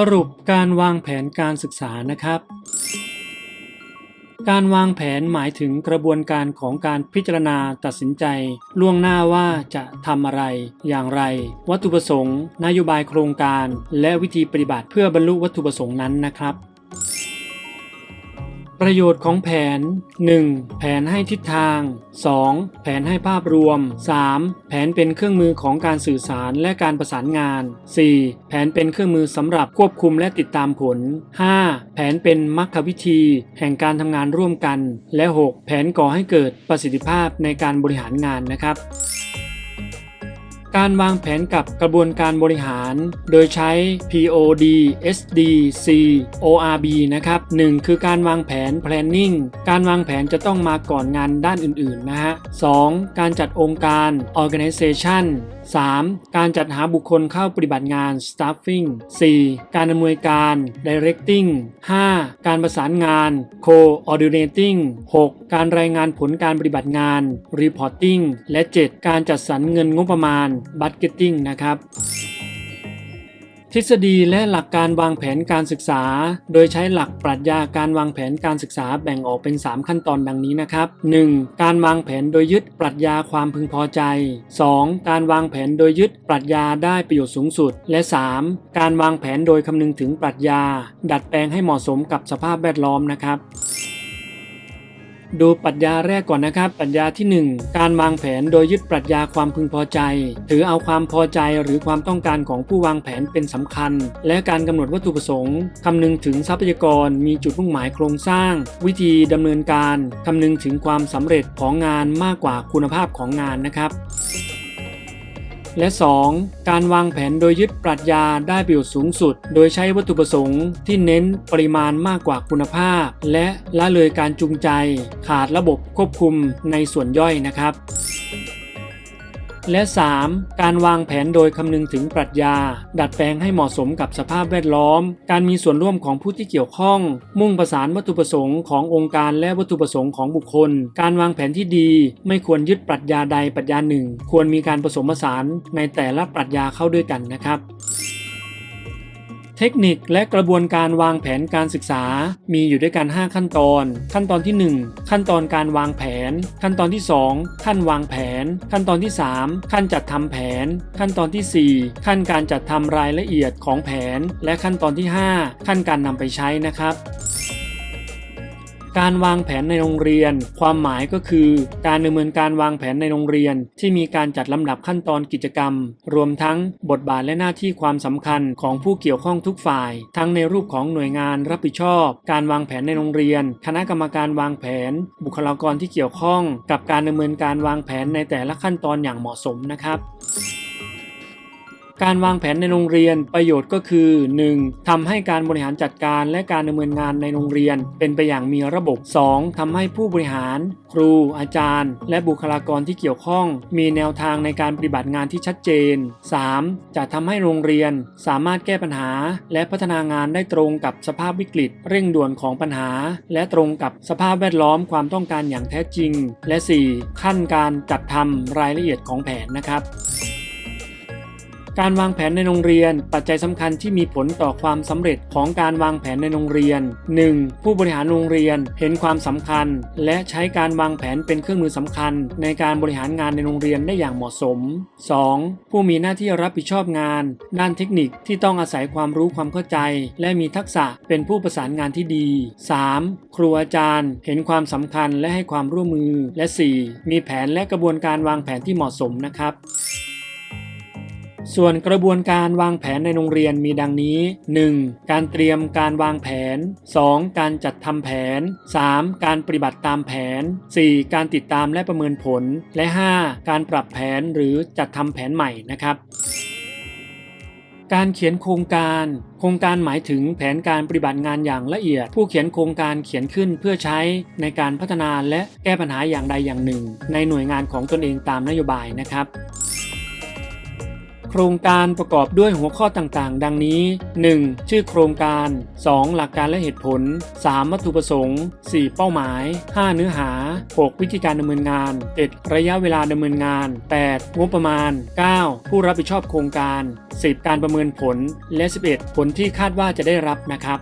สรุปการวางแผนการศึกษานะครับ การวางแผนหมายถึงกระบวนการของการพิจารณาตัดสินใจ ล่วงหน้าว่าจะทำอะไร อย่างไร วัตถุประสงค์ นโยบายโครงการ และวิธีปฏิบัติเพื่อบรรลุวัตถุประสงค์นั้นนะครับ ประโยชน์ของแผน 1. แผนให้ทิศทาง 2. แผนให้ภาพรวม 3. แผนเป็นเครื่องมือของการสื่อสารและการประสานงาน 4. แผนเป็นเครื่องมือสำหรับควบคุมและติดตามผล 5. แผนเป็นมรรควิธี แห่งการทำงานร่วมกัน และ 6. แผนก่อให้เกิดประสิทธิภาพในการบริหารงานนะครับ การวางแผนกับกระบวนการบริหาร โดยใช้ POD SD C ORB นะครับ 1. คือการวางแผน planning การวางแผนจะต้องมาก่อนงานด้านอื่นๆนะฮะ 2. การจัดองค์การ organization 3. การจัดหาบุคคลเข้าปฏิบัติงาน staffing 4. การอำนวยการ directing 5. การประสานงาน coordinating 6. การรายงานผลการปฏิบัติงาน reporting และ 7. การจัดสรรเงินงบประมาณ budgeting นะครับ ทฤษฎีและหลักการวางแผนการศึกษา โดยใช้หลักปรัชญาการวางแผนการศึกษาแบ่งออกเป็น 3 ขั้นตอนดังนี้นะครับ 1. การวางแผนโดยยึดปรัชญาความพึงพอใจ 2. การวางแผนโดยยึดปรัชญาได้ประโยชน์สูงสุด และ 3. การวางแผนโดยคำนึงถึงปรัชญา ดัดแปลงให้เหมาะสมกับสภาพแวดล้อมนะครับ ดูปรัชญาแรกก่อนนะครับ ปรัชญาที่ 1 การวางแผนโดยยึดปรัชญาความพึงพอใจ ถือเอาความพอใจหรือความต้องการของผู้วางแผนเป็นสำคัญ และการกำหนดวัตถุประสงค์คำนึงถึงทรัพยากร มีจุดมุ่งหมายโครงสร้าง วิธีดำเนินการคำนึงถึงความสำเร็จของงานมากกว่าคุณภาพของงานนะครับ และ 2. การวางแผนโดยยึดปรัชญาได้ประโยชน์สูงสุด โดยใช้วัตถุประสงค์ที่เน้นปริมาณมากกว่าคุณภาพ และละเลยการจูงใจ ขาดระบบควบคุมในส่วนย่อยนะครับ และ 3. การวางแผนโดยคำนึงถึงปรัชญา ดัดแปลงให้เหมาะสมกับสภาพแวดล้อม การมีส่วนร่วมของผู้ที่เกี่ยวข้อง มุ่งประสานวัตถุประสงค์ขององค์การและวัตถุประสงค์ของบุคคล การวางแผนที่ดี ไม่ควรยึดปรัชญาใดปรัชญาหนึ่ง ควรมีการผสมผสานในแต่ละปรัชญาเข้าด้วยกันนะครับ เทคนิคและกระบวนการวางแผนการศึกษา มีอยู่ด้วยกัน 5 ขั้นตอน ขั้นตอนที่ 1 ขั้นตอนการวางแผน ขั้นตอนที่ 2 ขั้นวางแผน ขั้นตอนที่ 3 ขั้นจัดทำแผน ขั้นตอนทีสี่ 4 ขั้นการจัดทำรายละเอียดของแผน และขั้นตอนที่ 5 ขั้นการนำไปใช้นะครับ การวางแผนในโรงเรียน ความหมายก็คือ การดำเนินการวางแผนในโรงเรียน ที่มีการจัดลำดับขั้นตอนกิจกรรม รวมทั้งบทบาทและหน้าที่ความสำคัญของผู้เกี่ยวข้องทุกฝ่าย ทั้งในรูปของหน่วยงานรับผิดชอบ การวางแผนในโรงเรียน คณะกรรมการวางแผน บุคลากรที่เกี่ยวข้อง กับการดำเนินการวางแผนในแต่ละขั้นตอนอย่างเหมาะสมนะครับ การวางแผนในโรงเรียนประโยชน์ก็คือ 1. ทำให้การบริหารจัดการและการดำเนินงานในโรงเรียน เป็นไปอย่างมีระบบ 2. ทำให้ผู้บริหาร ครู อาจารย์ และบุคลากรที่เกี่ยวข้อง มีแนวทางในการปฏิบัติงานที่ชัดเจน 3. จะทำให้โรงเรียนสามารถแก้ปัญหา และพัฒนางานได้ตรงกับสภาพวิกฤต เร่งด่วนของปัญหา และตรงกับสภาพแวดล้อมความต้องการอย่างแท้จริง และ 4. ขั้นการจัดทำรายละเอียดของแผนนะครับ การวางแผนในโรงเรียน ปัจจัยสำคัญที่มีผลต่อความสำเร็จของการวางแผนในโรงเรียน 1. ผู้บริหารโรงเรียนเห็นความสำคัญ และใช้การวางแผนเป็นเครื่องมือสำคัญ ในการบริหารงานในโรงเรียนได้อย่างเหมาะสม 2. ผู้มีหน้าที่รับผิดชอบงาน ด้านเทคนิคที่ต้องอาศัยความรู้ความเข้าใจ และมีทักษะเป็นผู้ประสานงานที่ดี 3. ครูอาจารย์เห็นความสำคัญและให้ความร่วมมือ และ 4. มีแผนและกระบวนการวางแผนที่เหมาะสมนะครับ ส่วนกระบวนการวางแผนในโรงเรียนมีดังนี้ 1. การเตรียมการวางแผน 2. การจัดทำแผน 3. การปฏิบัติตามแผน 4. การติดตามและประเมินผล และ 5. การปรับแผนหรือจัดทำแผนใหม่นะครับการเขียนโครงการ โครงการหมายถึงแผนการปฏิบัติงานอย่างละเอียด ผู้เขียนโครงการเขียนขึ้นเพื่อใช้ในการพัฒนาและแก้ปัญหาอย่างใดอย่างหนึ่ง ในหน่วยงานของตนเองตามนโยบายนะครับ โครงการประกอบด้วยหัวข้อต่างๆ ดังนี้ 1. ชื่อโครงการ 2. หลักการและเหตุผล 3. วัตถุประสงค์ 4. เป้าหมาย 5. เนื้อหา 6. วิธีการดำเนินงาน 7. ระยะเวลาดำเนินงาน 8. งบประมาณ 9. ผู้รับผิดชอบโครงการ 10. การประเมินผล และ 11. ผลที่คาดว่าจะได้รับนะครับ